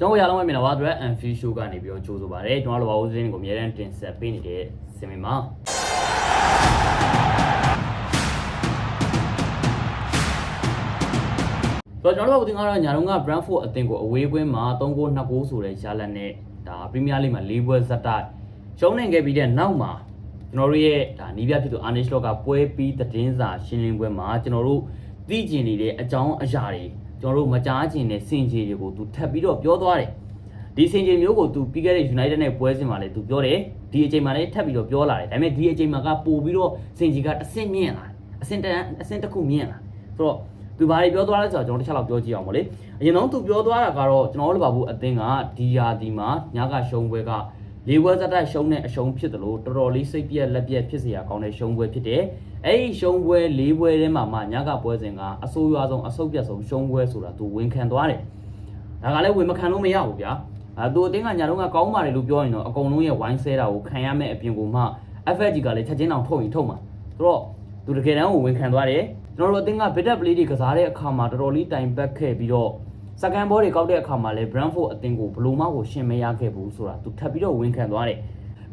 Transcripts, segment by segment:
ကျွန်တော်ရအောင်မင်္ဂလာပါ Thread and Fish Show ကနေပြီးတော့ကြိုးဆိုပါရစေကျွန်တော်တို့ဘာလို့သတင်းကိုအများအားတင်ဆက်ပေးနေတဲ့စင်မင်မှာဆိုတော့ကျွန်တော်တို့ကတင်ကတော့ညာတော့က Brentford အသင်းကိုအဝေးကွင်းမှာ3ဂိုး2ဂိုးဆိုတဲ့ရလဒ်နဲ့ဒါ Premier League မှာ၄ပွဲဇက်တိုက်ရှုံးနိုင်ခဲ့ပြီးတဲ့နောက်မှာကျွန်တော်တို့ရဲ့ဒါနီးပြဖြစ်သူ Arne Slot ကပွဲပြီးသတင်းစာရှင်းလင်းပွဲမှာကျွန်တော်တို့သိကျင်နေတဲ့အကြောင်းအရာတွေ ကျွန်တော်တို့မကြားကျင်တဲ့စင်ကြေတွေကိုသူထပ်ပြီးတော့ပြောသွားတယ်ဒီစင်ကြေမျိုးကိုသူပြီးခဲ့တဲ့ United နဲ့ပွဲစဉ်မှာလည်းသူပြောတယ်ဒီအချိန်မှာလည်းထပ်ပြီးတော့ပြောလာတယ်ဒါပေမဲ့ဒီအချိန်မှာကပို့ပြီးတော့စင်ကြေကတစ်ဆင့်မြင့်လာတယ်အဆင့်တန်းအဆင့်တစ်ခုမြင့်လာဆိုတော့သူဘာတွေပြောသွားလဲဆိုတော့ကျွန်တော်တစ်ချက်လောက်ပြောကြည့်အောင်ဗောလေအရင်ဆုံးသူပြောသွားတာကတော့ကျွန်တော်တို့လပါဘူးအသင်းကဒီယာဒီမှာညကရှုံးပွဲက လေဝဲသက်သက်ရှုံးတဲ့အရှုံးဖြစ်တယ်လို့တော်တော်လေးစိတ်ပြက်လက်ပြက်ဖြစ်စရာကောင်းတဲ့ရှုံးပွဲဖြစ်တယ်။အဲဒီရှုံးပွဲ၄ပွဲထဲမှာမှညကပွဲစဉ်ကအဆိုးရွားဆုံးအဆုတ်ပြတ်ဆုံးရှုံးပွဲဆိုတာသူဝန်ခံသွားတယ်။ဒါကလည်းဝန်မခံလို့မရဘူးဗျာ။အဲသူအတင်းကညာတော့ကကောင်းပါတယ်လို့ပြောရင်တော့အကုန်လုံးရဲ့ဝိုင်းဆဲတာကိုခံရမယ့်အပြင်ကိုမှ FG ကလည်းချက်ချင်းအောင်ထုတ်ရင်ထုတ်မှာ။တို့တော့သူတကယ်တမ်းကိုဝန်ခံသွားတယ်။ကျွန်တော်တို့အတင်းက bit up play တွေကစားတဲ့အခါမှာတော်တော်လေးတိုင်ပတ်ခဲ့ပြီးတော့ စကန်ဘောတွေကောက်တဲ့အခါမှာလည်း Brentford အတင်းကိုဘယ်လိုမှကိုရှင်မရခဲ့ဘူးဆိုတာသူထပ်ပြီးတော့ဝန်ခံသွားတယ်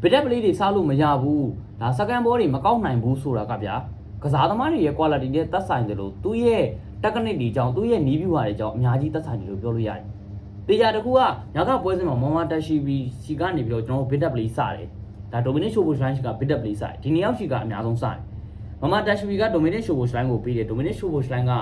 bid up play တွေစားလို့မရဘူးဒါစကန်ဘောတွေမကောက်နိုင်ဘူးဆိုတာကဗျာကစားသမားတွေရဲ့ quality နဲ့သက်ဆိုင်တယ်လို့သူ့ရဲ့ technique တွေကြောင့်သူ့ရဲ့နီးဗျူဟာတွေကြောင့်အများကြီးသက်ဆိုင်တယ်လို့ပြောလို့ရတယ်။တေချာတခုကညကပွဲစဉ်မှာမောင်မတက်ရှိပြီးစီကနေပြီးတော့ကျွန်တော်တို့ bid up play စတယ်။ဒါ dominate show push line က bid up play စတယ်။ဒီနှစ်ယောက်ရှိကအများဆုံးစတယ်။မမတက်ရှိက dominate show push line ကိုပေးတယ် dominate show push line က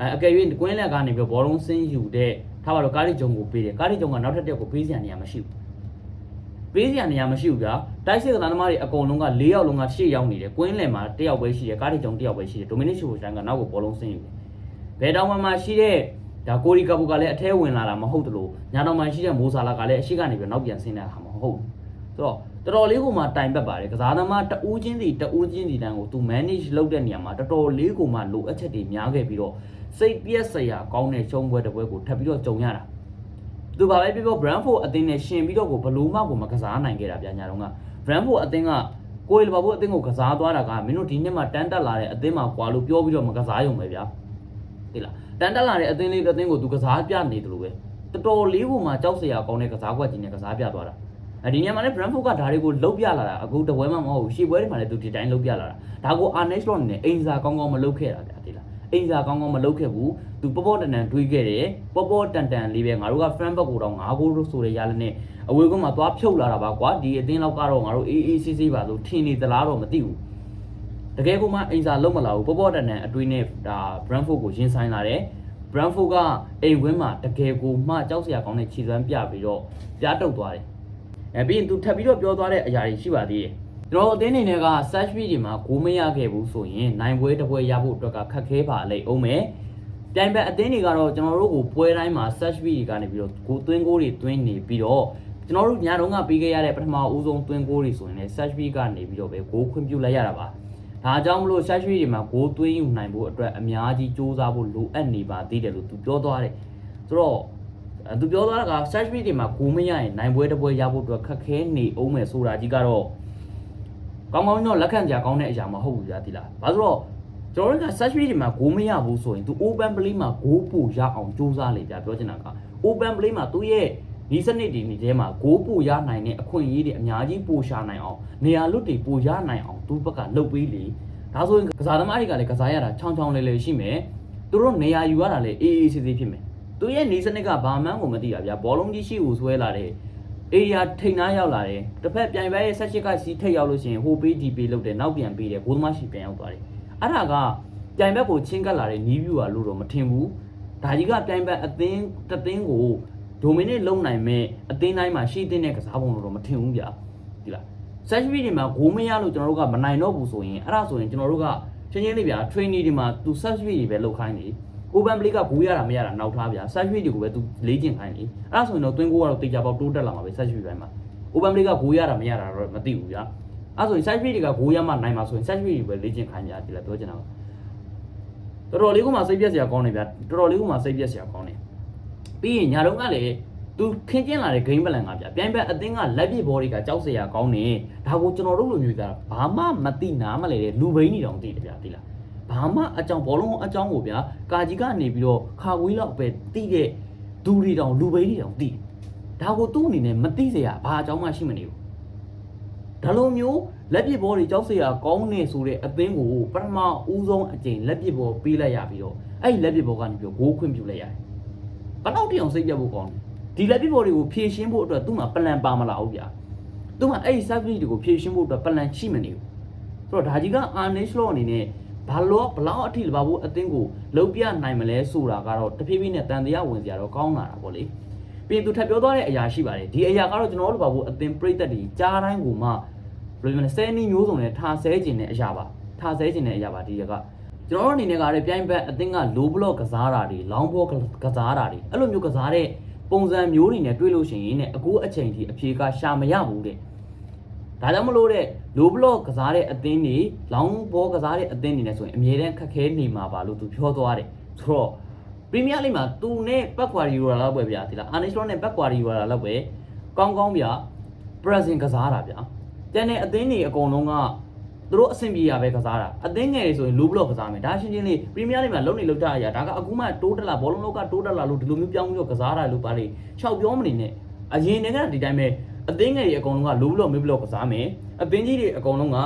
အဲအကယ်၍ကွင်းလက်ကနေပြီးတော့ဘောလုံးဆင်းယူတဲ့ထားပါတော့ကားရီဂျုံကိုပေးတယ်။ကားရီဂျုံကနောက်ထပ်တစ်ယောက်ကိုပေးစရာနေရာမရှိဘူး။ပေးစရာနေရာမရှိဘူးဗျာတိုက်စစ်ကသမားတွေအကုန်လုံးက၄ယောက်လုံးက၈ယောက်နေတယ်ကွင်းလယ်မှာတစ်ယောက်ပဲရှိတယ်ကားရီဂျုံတစ်ယောက်ပဲရှိတယ် dominate show push line ကနောက်ကိုဘောလုံးဆင်းယူတယ်ဘယ်တောင်မှမရှိတဲ့ဒါကိုရီကာဘူကလည်းအထဲဝင်လာတာမဟုတ်တလို့ညာတော်မှရှိတဲ့မိုးဆာလာကလည်းအရှိကနေပြီးနောက်ပြန်ဆင်းနေတာမဟုတ်ဘူးဆိုတော့တော်တော်လေးကိုမှတိုင်ပတ်ပါတယ်ကစားသမားတဦးချင်းစီတဦးချင်းစီတန်းကိုသူ manage လုပ်တဲ့နေရာမှာတော်တော်လေးကိုမှလိုအပ်ချက်တွေများခဲ့ပြီးတော့ စိတ်ပြက်စရာကောင်းတဲ့ရှုံးပွဲတစ်ပွဲကိုထပ်ပြီးတော့ကြုံရတာသူဘာပဲပြောပြော Brentford အသင်းနဲ့ရှင်ပြီးတော့ကိုဘလို့မှကိုမကစားနိုင်ခဲ့တာဗျာညာတော့က Brentford အသင်းကကိုယ်လဘာဘူးအသင်းကိုကစားသွားတာကမင်းတို့ဒီနှစ်မှာတန်းတက်လာတဲ့အသင်းမှာကွာလို့ပြောပြီးတော့မကစားရုံပဲဗျာသိလားတန်းတက်လာတဲ့အသင်းလေးတစ်သင်းကိုသူကစားပြနေတယ်လို့ပဲတော်တော်လေးကိုမှကြောက်စရာကောင်းတဲ့ကစားကွက်ကြီးနဲ့ကစားပြသွားတာအဲဒီညမှာလည်း Brentford ကဒါတွေကိုလှုပ်ပြလာတာအခုတပွဲမှမဟုတ်ဘူးရှေ့ပွဲတွေမှာလည်းသူဒီတိုင်းလှုပ်ပြလာတာဒါကို Arne Slot နဲ့အိမ်စာကောင်းကောင်းမလုပ်ခဲ့တာဗျာသိလား အိမ်စာကောင်းကောင်းမလုပ်ခဲ့ဘူးသူပေါ့ပေါ့တန်တန်တွေးခဲ့တယ်ပေါ့ပေါ့တန်တန်လေးပဲငါတို့က Frankfurt ကိုတော့9ဂိုးလို့ဆိုရရလည်းနဲ့အဝေးကွင်းမှာသွားဖြုတ်လာတာပါကွာဒီအသင်းလောက်ကတော့ငါတို့အေးအေးဆေးဆေးပါလို့ထင်နေသလားတော့မသိဘူးတကယ်ကိုမှအိမ်စာလုံးမလာဘူးပေါ်ပေါ်တန်တန်အတွေးနဲ့ဒါ Brentford ကိုရင်ဆိုင်လာတယ် Brentford ကအိမ်ဝင်းမှာတကယ်ကိုမှကြောက်စရာကောင်းတဲ့ခြေစွမ်းပြပြီးတော့ပြားတုတ်သွားတယ်အဲပြီးရင်သူထပ်ပြီးတော့ပြောသွားတဲ့အရာတွေရှိပါသေးတယ် ကျွန်တော်အသင်းအနေနဲ့က search fee တွေမှာဂိုးမရခဲ့ဘူးဆိုရင်နိုင်ပွဲတစ်ပွဲရဖို့အတွက်ကခက်ခဲပါလိမ့်အောင်မယ်ပြိုင်ဘက်အသင်းတွေကတော့ကျွန်တော်တို့ကိုပွဲတိုင်းမှာ search fee တွေကနေပြီးတော့ဂိုးသွင်းဂိုးတွေသွင်းနေပြီးတော့ကျွန်တော်တို့ညတုန်းကပြီးခဲ့ရတဲ့ပထမအဦးဆုံးသွင်းဂိုးတွေဆိုရင်လည်း search fee ကနေပြီးတော့ပဲဂိုးခွင့်ပြုလိုက်ရတာပါဒါကြောင့်မလို့ရှာရွှေတွေမှာဂိုးသွင်းယူနိုင်ဖို့အတွက်အများကြီးစူးစမ်းဖို့လိုအပ်နေပါသေးတယ်လို့သူပြောသွားတယ်ဆိုတော့အဲသူပြောသွားတာကရှာရွှေတွေမှာဂိုးမရရင်နိုင်ပွဲတစ်ပွဲရဖို့အတွက်ခက်ခဲနေအောင်မယ်ဆိုတာကြီးကတော့ ကောင်းကောင်းတော့လက်ခံကြကောင်းတဲ့အရာမဟုတ်ဘူးကြာဒီလားဘာလို့တော့ကျွန်တော်တို့က search page တွေမှာဂိုးမရဘူးဆိုရင် तू open play မှာဂိုးပို့ရအောင်စူးစမ်းလေကြာပြောချင်တာက open play မှာသူ့ရဲ့ဒီစနစ်ဒီနေ့ထဲမှာဂိုးပို့ရနိုင်တဲ့အခွင့်အရေးတွေအများကြီးပို့ရှာနိုင်အောင်နေရာလွတ်တွေပို့ရနိုင်အောင်သူ့ဘက်ကလှုပ်ပေးလေဒါဆိုရင်ကစားသမားတွေကလည်းကစားရတာချောင်းချောင်းလေးလေးရှိမယ်သူတို့နေရာယူရတာလည်းအေးအေးဆေးဆေးဖြစ်မယ်သူရဲ့နေစနစ်ကဘာမှန်းကိုမသိတာဗျာဘောလုံးကြီးရှိကိုဆွဲလာတယ် အေရီယာထိန်နှားရောက်လာတယ်တစ်ဖက်ပြိုင်ပွဲရဲ့ဆက်ချစ်ကစီထိတ်ရောက်လို့ရှိရင်ဟိုပေးဒီပေးလုပ်တယ်နောက်ပြန်ပေးတယ်ဘိုးသမားရှိပြန်ရောက်သွားတယ်အဲ့ဒါကပြိုင်ဘက်ကိုချင်းကပ်လာတဲ့နီးဗျူဟာလို့တော့မထင်ဘူးဒါကြီးကပြိုင်ဘက်အသင်းတသင်းကိုဒိုမီနစ်လုပ်နိုင်မဲ့အသင်းတိုင်းမှာရှိတဲ့ကစားပုံလို့တော့မထင်ဘူးဗျာဒီလားဆက်ရှိတွေမှာဂိုးမရလို့ကျွန်တော်တို့ကမနိုင်တော့ဘူးဆိုရင်အဲ့ဒါဆိုရင်ကျွန်တော်တို့ကချင်းချင်းလေးဗျာ training တွေမှာသူ set speed တွေပဲလုပ်ခိုင်းနေ open play ကဂိုးရတာမရတာနောက်ထားဗျာ set speed တွေကိုပဲသူလေ့ကျင့်ခိုင်းနေအဲ့ဒါဆိုရင်တော့ twin goal ကတော့တေချာပေါက်တိုးတက်လာမှာပဲ set speed တိုင်းမှာ open play ကဂိုးရတာမရတာတော့မသိဘူးဗျာအဲ့ဆိုရင် set speed တွေကဂိုးရမှနိုင်မှာဆိုရင် set speed တွေပဲလေ့ကျင့်ခိုင်းကြတယ်လားပြောချင်တာတော်တော်လေးကမှစိတ်ပြက်စရာကောင်းနေဗျာတော်တော်လေးကမှစိတ်ပြက်စရာကောင်းနေပြီးရင်ညာတော့ကလည်းသူခင်းကျင်းလာတဲ့ game plan ကဗျာပြိုင်ဘက်အသင်းကလက်ပစ်ဘောတွေကကြောက်စရာကောင်းနေဒါကိုကျွန်တော်တို့လိုမျိုးကဘာမှမသိနားမလဲတဲ့လူဘိန်းနေတောင်သိတယ်ဗျာသိလား ဘာမှအကြောင်းဘောလုံးအကြောင်းကိုဗျာကာကြီးကနေပြီးတော့ခါဝေးလောက်ပဲသိတဲ့ဒူတွေတောင်လူဘိန်းတွေတောင်သိတယ် ဒါကိုသူ့အနေနဲ့မသိเสียဘာအကြောင်းမှရှိမနေဘူးဒါလိုမျိုးလက်ပစ်ဘောတွေကြောက်เสียကောင်းနေဆိုတဲ့အသင်းကိုပထမဦးဆုံးအကြိမ်လက်ပစ်ဘောပေးလိုက်ရပြီးတော့အဲ့ဒီလက်ပစ်ဘောကနေပြီးဂိုးခွင့်ပြုလိုက်ရတယ်ဘယ်တော့တည်းအောင်စိတ်ပြတ်ဖို့ကောင်းတယ်ဒီလက်ပစ်ဘောတွေကိုဖြည့်ရှင်းဖို့အတွက်သူ့မှာပလန်ပါမလာဘူးဗျာသူ့မှာအဲ့ဒီ service တွေကိုဖြည့်ရှင်းဖို့အတွက်ပလန်ရှိမနေဘူးဆိုတော့ဒါကြီးက Arnish Law အနေနဲ့ ဘာလို့ဘလောက်အထိလပါဘူးအသင်းကိုလုံးပြနိုင်မလဲဆိုတာကတော့တဖြည်းဖြည်းနဲ့တန်တရားဝင်စရာတော့ကောင်းလာတာပေါ့လေပြီးရင်သူထပ်ပြောသွားတဲ့အရာရှိပါတယ်ဒီအရာကတော့ကျွန်တော်တို့ဘာဘူးအသင်းပြိသက်တွေကြားတိုင်းကိုမှဘယ်လိုလဲဆဲနီးမျိုးစုံနဲ့ထားဆဲခြင်းတဲ့အရာပါထားဆဲခြင်းတဲ့အရာပါဒီကကျွန်တော်တို့အနေနဲ့ကလည်းပြိုင်ဘက်အသင်းက low block ကစားတာတွေ long ball ကစားတာတွေအဲ့လိုမျိုးကစားတဲ့ပုံစံမျိုးတွေနဲ့တွေ့လို့ရှိရင်ねအခုအချိန်ထိအဖြေကရှာမရဘူးတဲ့ဒါကြောင့်မလို့တဲ့ low block ကစားတဲ့အသင်းတွေ long ball ကစားတဲ့အသင်းတွေနဲ့ဆိုရင်အမြဲတမ်းခက်ခဲနေမှာပါလို့သူပြောသွားတယ်ဆိုတော့ Premier League မှာသူနဲ့ဘက်ကွာရီယိုလာလောက်ပဲဗျာဒီလား Arnish Slot နဲ့ဘက်ကွာရီယိုလာလောက်ပဲကောင်းကောင်းဗျာ present ကစားတာဗျာကျန်တဲ့အသင်းတွေအကုန်လုံးကသူတို့အဆင်ပြေရပဲကစားတာအသင်းငယ်တွေဆိုရင် low block ကစားမယ်ဒါရှင်းရှင်းလေး Premier League မှာလုံနေလောက်တာအရာဒါကအခုမှတိုးတက်လာဘောလုံးလောက်ကတိုးတက်လာလို့ဒီလိုမျိုးပြောင်းပြီးတော့ကစားတာလို့ပါလေ၆ပြောမနေနဲ့အရင်တည်းကဒီတိုင်းပဲ အသင်းငယ်တွေအကုန်လုံးက low block mid block ကစားမယ်အသင်းကြီးတွေအကုန်လုံးက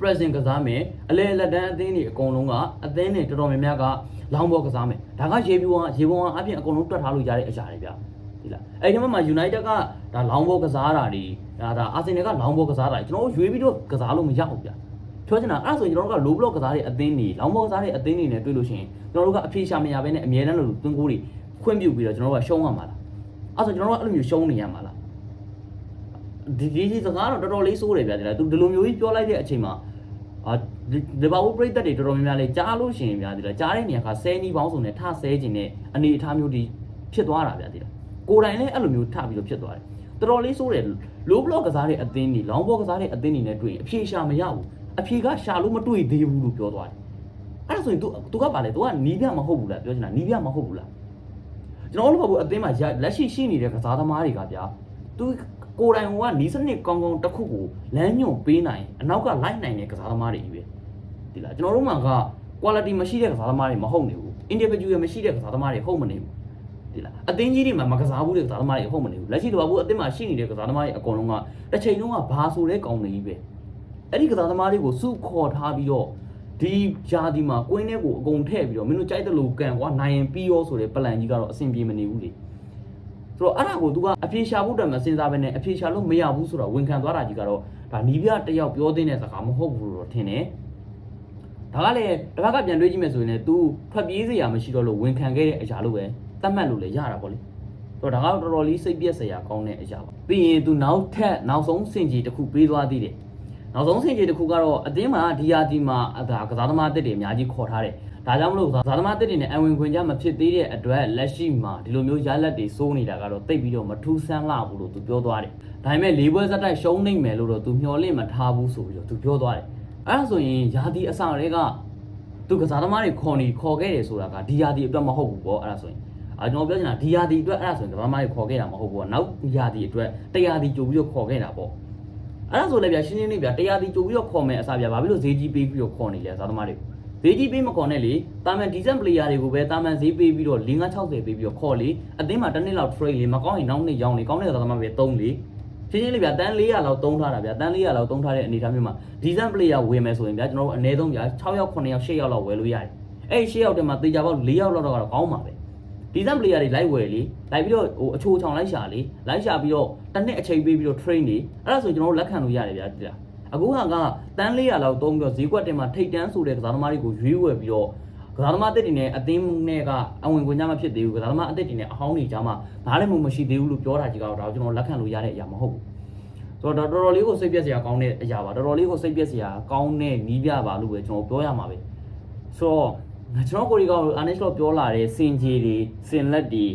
present ကစားမယ်အလဲလက်တန်းအသင်းတွေအကုန်လုံးကအသင်းတွေတော်တော်များများကလောင်းဘောကစားမယ်ဒါကရေပြူကရေပုံကအပြင်အကုန်လုံးတွက်ထားလို့ရတဲ့အရာတွေဗျဒီလားအဲ့ဒီမှာ United ကဒါလောင်းဘောကစားတာတွေဒါဒါ Arsenal ကလောင်းဘောကစားတာတွေကျွန်တော်တို့ရွေးပြီးတော့ကစားလို့မရဘူးဗျပြောချင်တာအဲ့ဒါဆိုရင်ကျွန်တော်တို့က low block ကစားတဲ့အသင်းတွေလောင်းဘောကစားတဲ့အသင်းတွေနဲ့တွေ့လို့ရှိရင်ကျွန်တော်တို့ကအဖြေရှာမရဘဲနဲ့အမြဲတမ်းလို့သွင်းကိုးတွေခွင့်ပြုပြီးတော့ကျွန်တော်တို့ကရှုံးရမှာလားအဲ့ဆိုကျွန်တော်တို့ကအဲ့လိုမျိုးရှုံးနေရမှာလား ဒီဒီဒီစကားတော့တော်တော်လေးစိုးတယ်ဗျာဒီလားသူဒီလိုမျိုးကြီးပြောလိုက်တဲ့အချိန်မှာအာဒီဘာဘူးပြိသက်တွေတော်တော်များများလေးကြားလို့ရှိရင်ဗျာဒီလားကြားတဲ့နေရာကဆဲနီးပေါင်းစုံနဲ့ထဆဲခြင်းနဲ့အနေအထားမျိုးဒီဖြစ်သွားတာဗျာဒီလားကိုယ်တိုင်လည်းအဲ့လိုမျိုးထပြီးတော့ဖြစ်သွားတယ်တော်တော်လေးစိုးတယ် low block ကစားတဲ့အသင်းတွေ long ball ကစားတဲ့အသင်းတွေနဲ့တွေ့ရင်အဖြေရှာမရဘူးအဖြေကရှာလို့မတွေ့သေးဘူးလို့ပြောသွားတယ်အဲ့ဒါဆိုရင် तू तू ကပါလေ तू ကနီးပြမဟုတ်ဘူးလားပြောချင်တာနီးပြမဟုတ်ဘူးလားကျွန်တော်တို့ဘာဘူးအသင်းမှာလက်ရှိရှိနေတဲ့ကစားသမားတွေကဗျာ तू ကိုယ်တိုင်ကနီးစနစ်ကောင်းကောင်းတစ်ခုကိုလမ်းညွှန်ပေးနိုင်အနောက်ကလိုက်နိုင်တဲ့ကစားသမားတွေကြီးပဲဒီလားကျွန်တော်တို့မှာက quality မရှိတဲ့ကစားသမားတွေမဟုတ်နေဘူး individual မရှိတဲ့ကစားသမားတွေဟုတ်မနေဘူးဒီလားအသင်းကြီးတွေမှာမကစားဘူးတဲ့ကစားသမားတွေဟုတ်မနေဘူးလက်ရှိတော့ဘူးအသင်းမှာရှိနေတဲ့ကစားသမားတွေအကုန်လုံးကတစ်ချိန်လုံးကဘာဆိုတဲ့ကောင်းနေကြီးပဲအဲ့ဒီကစားသမားတွေကိုစုခေါ်ထားပြီးတော့ဒီဂျာဒီမှာကွင်းထဲကိုအကုန်ထည့်ပြီးတော့မင်းတို့ကြိုက်တယ်လို့ကန်ကွာနိုင်ရင်ပြီးရောဆိုတဲ့ပလန်ကြီးကတော့အဆင်ပြေမနေဘူးလေ ဆိုတော့အဲ့ဒါကို तू ကအပြေရှာဖို့အတွက်မစင်စားဘဲနဲ့အပြေရှာလို့မရဘူးဆိုတော့ဝန်ခံသွားတာကြီးကတော့ဒါနီးပြတယောက်ပြောတဲ့စကားမဟုတ်ဘူးလို့ထင်တယ်ဒါကလည်းတစ်ခါကပြန်တွေးကြည့်မယ်ဆိုရင်လည်း तू ထွက်ပြေးစရာမရှိတော့လို့ဝန်ခံခဲ့တဲ့အရာလို့ပဲသတ်မှတ်လို့လည်းရတာပေါ့လေဆိုတော့ဒါကတော့တော်တော်လေးစိတ်ပြက်စရာကောင်းတဲ့အရာပါပြီးရင် तू နောက်ထပ်နောက်ဆုံးစင်ကြီးတစ်ခုပေးသွားသေးတယ် နောက်ဆုံးဆင်ခြေတစ်ခုကတော့အသင်းမှာဒီယာတီမှာဒါကစားသမားအသစ်တွေအများကြီးခေါ်ထားတယ်ဒါကြောင့်မလို့ကစားသမားအသစ်တွေနဲ့အဝင်ခွင့်ကြမဖြစ်သေးတဲ့အတွက်လက်ရှိမှာဒီလိုမျိုးရလက်တွေစိုးနေတာကတော့တိတ်ပြီးတော့မထူးဆန်းလာဘူးလို့သူပြောသွားတယ်ဒါပေမဲ့၄ပွဲဆက်တိုက်ရှုံးနိုင်မယ်လို့တော့သူမျှော်လင့်မထားဘူးဆိုပြီးတော့သူပြောသွားတယ်အဲ့ဒါဆိုရင်ယာတီအဆောင်တွေကသူကစားသမားတွေခေါ်နေခေါ်ခဲ့တယ်ဆိုတာကဒီယာတီအတွက်မဟုတ်ဘူးပေါ့အဲ့ဒါဆိုရင်အဲကျွန်တော်ပြောချင်တာဒီယာတီအတွက်အဲ့ဒါဆိုရင်ကစားသမားတွေခေါ်ခဲ့တာမဟုတ်ဘူးပေါ့နောက်ယာတီအတွက်တရာတီကြိုပြီးတော့ခေါ်ခဲ့တာပေါ့ အဲ့ဒါဆိုလည်းဗျာရှင်းရှင်းလေးဗျာတရားဒီကြိုပြီးတော့ခေါ်မယ်အစားဗျာဘာဖြစ်လို့ဈေးကြီးပေးပြီးတော့ခေါ်နေလဲစားသမားတွေဈေးကြီးပေးမခေါ်နဲ့လေတာမန်ဒီဇန်ပလေယာတွေကိုပဲတာမန်ဈေးပေးပြီးတော့5 60ပေးပြီးတော့ခေါ်လေအသင်းမှာတစ်နှစ်လောက် trade လေမကောင်းရင်နောက်နှစ်ရောင်းလေကောင်းတဲ့စားသမားပဲ3လေရှင်းရှင်းလေးဗျာတန်း400လောက်တုံးထားတာဗျာတန်း400လောက်တုံးထားတဲ့အနေအထားမျိုးမှာဒီဇန်ပလေယာဝယ်မယ်ဆိုရင်ဗျာကျွန်တော်တို့အနည်းဆုံးဗျာ6ယောက်9ယောက်10ယောက်လောက်ဝယ်လို့ရတယ်အဲ့ဒီ10ယောက်တည်းမှာတေချာပေါက်4ယောက်လောက်တော့ကောင်းပါပဲ ဒီဇန်ပလေယာတွေလိုက်ဝယ်လေလိုက်ပြီးတော့ဟိုအချိုးချောင်လိုက်ရှာလေလိုက်ရှာပြီးတော့တစ်နှစ်အချိန်ပေးပြီးတော့ train နေအဲ့ဒါဆိုကျွန်တော်တို့လက်ခံလို့ရတယ်ဗျာဒီလားအခုဟာကတန်း400လောက်သုံးပြီးတော့ဈေးကွက်တင်မှာထိတ်တန်းဆိုတဲ့ကစားသမားတွေကိုရွေးဝယ်ပြီးတော့ကစားသမားအသစ်တွေနဲ့အသင်းနဲ့ကအဝင်ခွင့်ကြမဖြစ်သေးဘူးကစားသမားအသစ်တွေနဲ့အဟောင်းတွေကြားမှာနားလည်မှုမရှိသေးဘူးလို့ပြောတာကြီးကတော့ဒါကျွန်တော်လက်ခံလို့ရတဲ့အရာမဟုတ်ဘူးဆိုတော့တော်တော်လေးကိုစိတ်ပြက်စရာကောင်းတဲ့အရာပါတော်တော်လေးကိုစိတ်ပြက်စရာကောင်းတဲ့နီးပြပါလို့ပဲကျွန်တော်ပြောရမှာပဲဆိုတော့ ကျွန်တော်ကိုရီကောင်အာနစ်တော့ပြောလာတဲ့စင်ကြီးတွေစင်လက်တွေ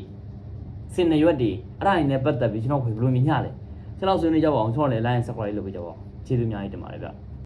စင်နရွက်တွေအဲ့ဒါတွေနဲ့ပတ်သက်ပြီးကျွန်တော်ခွေဘယ်လိုမြင်ရလဲကျွန်တော်ဆွေးနွေးကြပါအောင်ကျွန်တော်လည်း line subscribe လုပ်ပေးကြပါအောင်ကျေးဇူးအများကြီးတင်ပါတယ်ဗျ